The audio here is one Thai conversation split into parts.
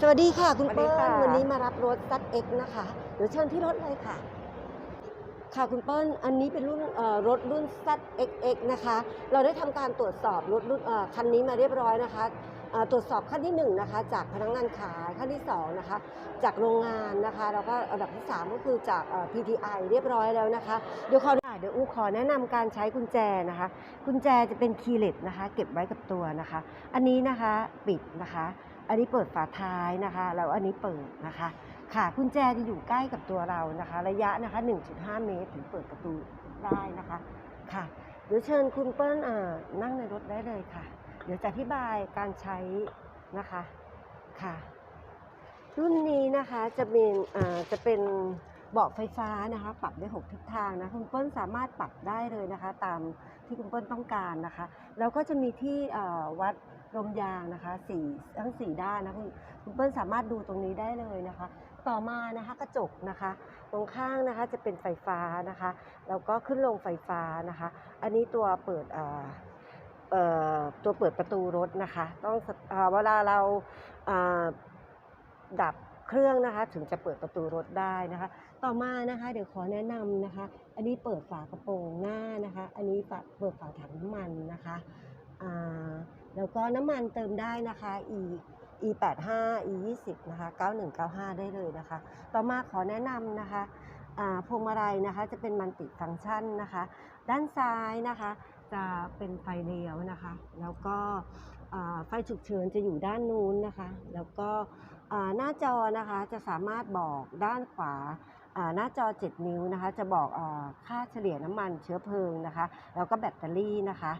สวัสดีค่ะ คุณสวัสดีเปิ้ลค่ะวันนี้มารับรถ ZX นะคะเดี๋ยวเชิญที่รถเลยค่ะ ค่ะคุณเปิ้ลอันนี้เป็นรุ่นเอ่อรถรุ่น ZXX นะคะ เราได้ทำการตรวจสอบรถรุ่นเอ่อคันนี้มาเรียบร้อยนะคะเอ่อตรวจสอบขั้นที่หนึ่งนะคะจากพนักงานขายขั้นที่สองนะคะจากโรงงานนะคะแล้วก็อันดับที่สามก็คือจากเอ่อ PTI เรียบร้อยแล้วนะคะเดี๋ยวขอเดี๋ยวอูขอแนะนำการใช้กุญแจนะคะ กุญแจจะเป็นคีย์เลสนะคะ เก็บไว้กับตัวนะคะ อันนี้นะคะปิดนะคะ อันนี้เปิดฝาท้ายนะคะ แล้วอันนี้เปิดนะคะ ค่ะกุญแจจะอยู่ใกล้กับตัวเรานะคะ ระยะนะคะ 1.5 เมตรถึงเปิดประตูได้นะคะ ค่ะ เดี๋ยวเชิญคุณเปิ้ลนั่งในรถได้เลยค่ะ เดี๋ยวจะอธิบายการใช้นะคะ ค่ะ รุ่นนี้นะคะจะเป็นจะเป็นเบาะไฟฟ้านะคะ ปรับได้หกทิศทางนะคุณเปิ้ลสามารถปรับได้เลยนะคะ ตามที่คุณเปิ้ลต้องการนะคะ แล้วก็จะมีที่วัด ลมยางนะคะสีทั้งสี่ด้านนะคุณคุณเปิ้ลสามารถดูตรงนี้ได้เลยนะคะ ต่อมานะคะกระจกนะคะ ตรงข้างนะคะจะเป็นไฟฟ้านะคะแล้วก็ขึ้นลงไฟฟ้านะคะ อันนี้ตัวเปิดอ่อเอ่อตัวเปิดประตูรถนะคะ ต้องเวลาเราอ่าดับเครื่องนะคะถึงจะเปิดประตูรถได้นะคะ ต่อมานะคะ เดี๋ยวขอแนะนำนะคะ อันนี้เปิดฝากระโปรงหน้านะคะ อันนี้เปิดฝาถังน้ำมันนะคะอ่า แล้วก็น้ำมันเติมได้นะคะ e e 8 5 e 20นะคะ9195 ได้เลยนะคะ ต่อมาขอแนะนำนะคะพวงมาลัยนะคะจะเป็นมันติฟังก์ชันนะคะ ด้านซ้ายนะคะจะเป็นไฟเลี้ยวนะคะ แล้วก็ไฟฉุกเฉินจะอยู่ด้านนู้นนะคะ แล้วก็หน้าจอนะคะจะสามารถบอกด้านขวาหน้าจอ 7 นิ้วนะคะ จะบอกอค่าเฉลี่ยน้ำมันเชื้อเพลิงนะคะ แล้วก็แบตเตอรี่นะคะ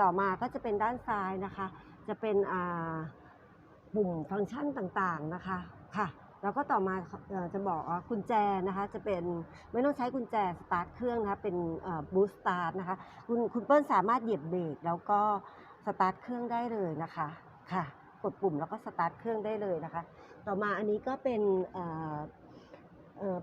ต่อมาก็จะเป็นด้านซ้ายนะคะ จะเป็นปุ่มฟังก์ชันต่างๆนะคะค่ะ แล้วก็ต่อมาจะบอกว่ากุญแจนะคะ จะเป็นไม่ต้องใช้กุญแจสตาร์ทเครื่องนะคะเป็นบูสต์สตาร์ทนะคะคุณคุณเปิ้ลสามารถเหยียบเบรกแล้วก็สตาร์ทเครื่องได้เลยนะคะค่ะ กดปุ่มแล้วก็สตาร์ทเครื่องได้เลยนะคะ ต่อมาอันนี้ก็เป็น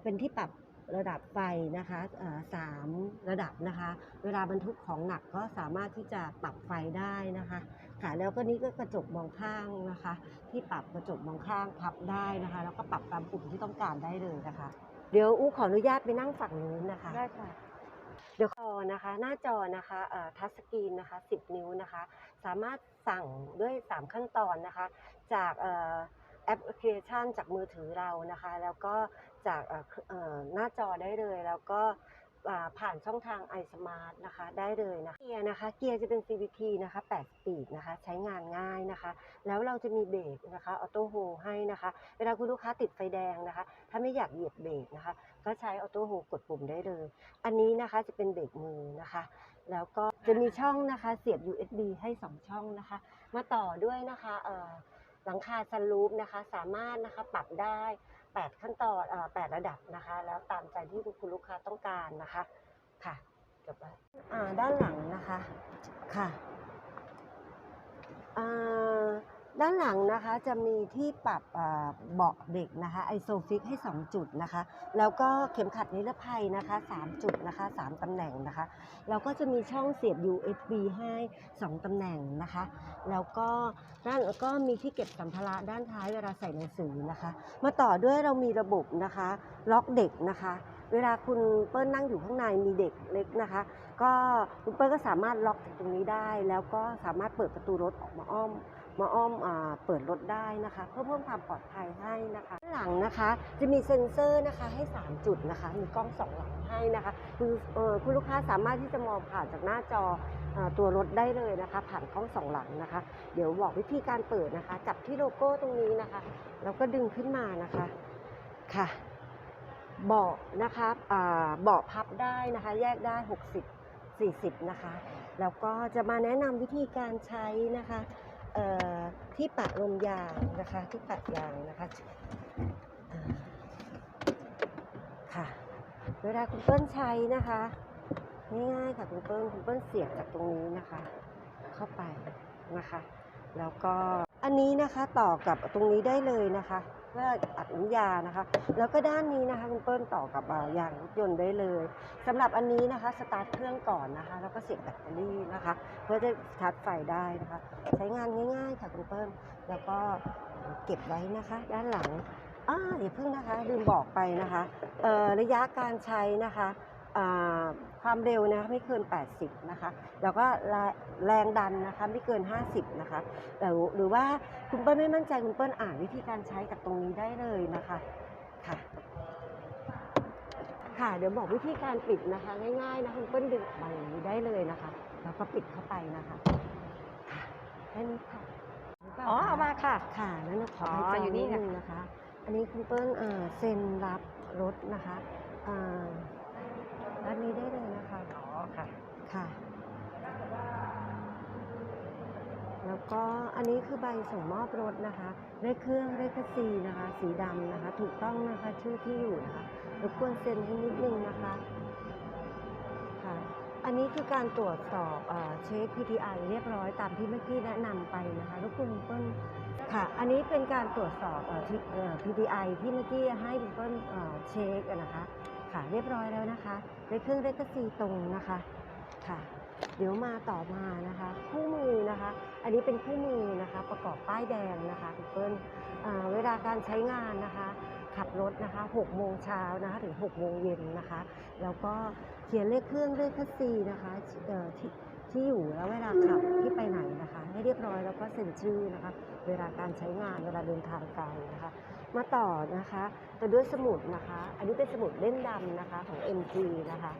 เป็นที่ปรับ ระดับไฟนะคะเอ่อสามระดับนะคะ เวลาบรรทุกของหนักก็สามารถที่จะปรับไฟได้นะคะค่ะแล้วก็นี้ก็กระจกมองข้างนะคะ ที่ปรับกระจกมองข้างพับได้นะคะ แล้วก็ปรับตามปุ่มที่ต้องการได้เลยนะคะ เดี๋ยวอู้ขออนุญาตไปนั่งฝั่งนู้นนะคะได้ค่ะเดี๋ยวจอนะคะหน้าจอนะคะทัชสกรีนนะคะ 10 นิ้วนะคะ สามารถสั่งด้วย 3 ขั้นตอนนะคะ จากเอ่อ แอปพลิเคชันจากมือถือเรานะคะ แล้วก็จากหน้าจอได้เลยแล้วก็ผ่านช่องทาง iSmart นะคะ ได้เลยนะคะเกียร์นะคะเกียร์จะเป็น CVT นะคะ8สปีดนะคะ ใช้งานง่ายนะคะ แล้วเราจะมีเบรกนะคะออโต้โฮให้นะคะ เวลาคุณลูกค้าติดไฟแดงนะคะ ถ้าไม่อยากเหยียบเบรกนะคะ ก็ใช้ออโต้โฮกดปุ่มได้เลย อันนี้นะคะจะเป็นเบรกมือนะคะ แล้วก็จะมีช่องนะคะเสียบ USB ให้ 2 ช่องนะคะ มาต่อด้วยนะคะเอ่อ หลังคาซันรูฟนะคะสามารถนะคะปรับได้ 8 ขั้นตอนแปดระดับนะคะ แล้วตามใจที่คุณลูกค้าต้องการนะคะค่ะจบแล้วอ่าด้านหลังนะคะค่ะอ่า ด้านหลังนะคะจะมีที่ปรับเบาะเด็กนะคะไอโซฟิกให้ 2 จุดนะคะ แล้วก็เข็มขัดนิรภัยนะคะ 3 จุดนะคะ 3ตำแหน่งนะคะ แล้วก็จะมีช่องเสียบ USB ให้ 2ตำแหน่งนะคะ แล้วก็ด้านก็มีที่เก็บสัมภาระด้านท้ายเวลาใส่หนังสือนะคะ มาต่อด้วยเรามีระบบนะคะ ล็อกเด็กนะคะเวลาคุณเปิ้ลนั่งอยู่ข้างในมีเด็กเล็กนะคะ ก็คุณเปิ้ลก็สามารถล็อกจากตรงนี้ได้ แล้วก็สามารถเปิดประตูรถออกมาอ้อม มาอ้อมอเปิดรถได้นะคะ เพื่อเพิ่มความปลอดภัยให้นะคะ หลังนะคะจะมีเซ็นเซอร์นะคะให้ 3 จุดนะคะ มีกล้องสองหลังให้นะคะคือคุณลูกค้าสามารถที่จะมองผ่านจากหน้าจออตัวรถได้เลยนะคะ ผ่านกล้องสองหลังนะคะ เดี๋ยวบอกวิธีการเปิดนะคะ จับที่โลโก้ตรงนี้นะคะ แล้วก็ดึงขึ้นมานะคะค่ะเบาะนะคะเบาะพับได้นะคะ แยกได้ 60 40 นะคะ แล้วก็จะมาแนะนำวิธีการใช้นะคะ ที่ปะลมยางนะคะ ที่ปะยางนะคะค่ะเวลาคุณเปิ้ลใช้นะคะง่ายๆค่ะคุณเปิ้ลคุณเปิ้ลเสียบจากตรงนี้นะคะ เข้าไปนะคะ แล้วก็อันนี้นะคะต่อกับตรงนี้ได้เลยนะคะ พื่ออัดน้ำยานะคะ แล้วก็ด้านนี้นะคะคุณเปิ้ลต่อกับอ่ายางรถยนต์ได้เลยสำหรับอันนี้นะคะสตาร์ทเครื่องก่อนนะคะ แล้วก็เสียบแบตเตอรี่นะคะ เพื่อจะชาร์จไฟได้นะคะ ใช้งานง่ายๆค่ะคุณเปิ้ลแล้วก็เก็บไว้นะคะ ด้านหลังอ่าอย่าเพิ่งนะคะลืมบอกไปนะคะเอ่อระยะการใช้นะคะอ่าความเร็วนะคะไม่เกิน 80 นะคะ แล้วก็แรแรงดันนะคะไม่เกิน 50 นะคะแต่หรือว่าคุณเปิ้ลไม่มั่นใจคุณเปิ้ลอ่านวิธีการใช้จากตรงนี้ได้เลยนะคะค่ะ ค่ะเดี๋ยวบอกวิธีการปิดนะคะ ง่ายๆนะคุณเปิ้ลดึงออกมาอย่างนี้ได้เลยนะคะ แล้วก็ปิดเข้าไปนะคะค่ะแค่นี้ค่ะหรืปล่อ๋อคะเอามาค่ะ ค่ะนั้นขออ๋อให้จออยู่นี่นิดค่ะนึงนะคะ อันนี้คุณเปิ้ลเอ่อเซ็นรับรถนะคะอ่า ด้านนี้ได้เลยนะคะอ๋อค่ะค่ะ แล้วก็อันนี้คือใบส่งมอบรถนะคะเลขเครื่องเลขคัสซีนะคะ สีดำนะคะ ถูกต้องนะคะชื่อที่อยู่นะคะรบกวนเซ็นให้นิดนึงนะคะค่ะอันนี้คือการตรวจสอบเอ่อเช็ค PTI เรียบร้อยตามที่เมื่อกี้แนะนำไปนะคะรบกวนคุณเปิ้ลค่ะ อันนี้เป็นการตรวจสอบเอ่อที่เอ่อ PTI ที่เมื่อกี้ให้คุณเปิ้ลเอ่อเช็คอะนะคะ ค่ะเรียบร้อยแล้วนะคะเลขเครื่องเลขสซีตรงนะคะค่ะ เดี๋ยวมาต่อมานะคะ คู่มือนะคะ อันนี้เป็นคู่มือนะคะ ประกอบป้ายแดงนะคะคุณเปิ้ลอ่าเวลาการใช้งานนะคะ ขับรถนะคะ6โมงเช้านะคะถึง6โมงเย็นนะคะ แล้วก็เขียนเลขเครื่องเลขคัสซีนะคะเอ่อ ที่อยู่แล้วเวลาขับที่ไปไหนนะคะ ให้เรียบร้อยแล้วก็เซ็นชื่อนะคะ เวลาการใช้งานเวลาเดินทางไกลนะคะ มาต่อนะคะแต่ด้วยสมุดนะคะ อันนี้เป็นสมุดเล่มดำนะคะของ MG นะคะ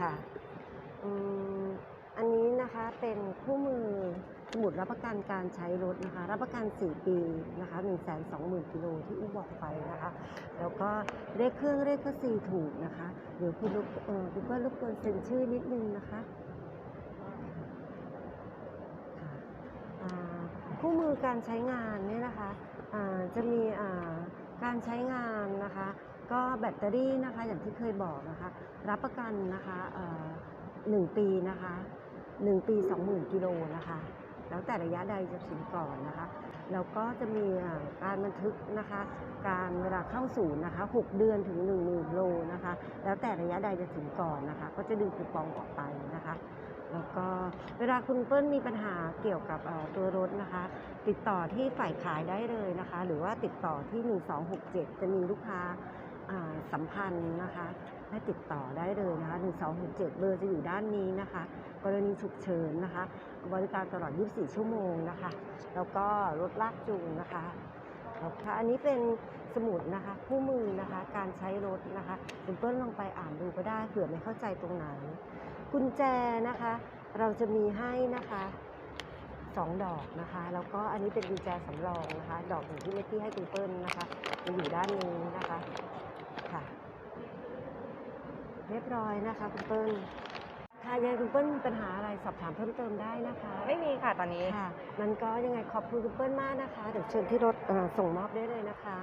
ค่ะอันนี้นะคะเป็นคู่มือสมุดรับประกันการใช้รถนะคะ รับประกัน 4 ปีนะคะ1 2 0 0 0 0กิโลที่อู้บอกไปนะคะ แล้วก็เลขเครื่องเลขก็ซีถูกนะคะเดี๋ยวคุณลูกเออคุณก็รบกวนเซ็นชื่อนิดนึงนะคะอ่า คู่มือการใช้งานเนี่ยนะคะอ่าจะมีการใช้งานนะคะ ก็แบตเตอรี่นะคะอย่างที่เคยบอกนะคะ รับประกันนะคะหนึ่งปีนะคะหนึ่งปีสองหมื่นกิโลนะคะ แล้วแต่ระยะใดจะถึงก่อนนะคะ แล้วก็จะมีการบันทึกนะคะ การเวลาเข้าศูนย์นะคะ6เดือนถึง1 0,000โลนะคะ แล้วแต่ระยะใดจะถึงก่อนนะคะ ก็จะดึงคูปองออกไปนะคะ แล้วก็เวลาคุณเปิ้ลมีปัญหาเกี่ยวกับตัวรถนะคะ ติดต่อที่ฝ่ายขายได้เลยนะคะ หรือว่าติดต่อที่ 1267 จะมีลูกค้าอ่าสัมพันธ์นะคะให้ติดต่อได้เลยนะคะ1267 เบอร์จะอยู่ด้านนี้นะคะ กรณีฉุกเฉินนะคะ บริการตลอด 24 ชั่วโมงนะคะ แล้วก็รถลากจูงนะคะแล้วค่ะอันนี้เป็น สมุดนะคะคู่มือนะคะการใช้รถนะคะคุณเปิ้ลลองไปอ่านดูก็ได้เผื่อไม่เข้าใจตรงไหนกุญแจนะคะ เราจะมีให้นะคะสองดอกนะคะ แล้วก็อันนี้เป็นกุญแจสำรองนะคะ ดอกหนึ่งที่เมื่อกี้ให้คุณเปิ้ลนะคะมันอยู่ด้านนี้นะคะค่ะ เรียบร้อยนะคะคุณเปิ้ลค่ะยังไงคุณเปิ้ลมีปัญหาอะไรสอบถามเพิ่มเติมได้นะคะไม่มีค่ะตอนนี้ค่ะมันก็ยังไงขอบคุณคุณเปิ้ลมากนะคะเดี๋ยวเชิญที่รถเอ่อส่งมอบได้เลยนะคะ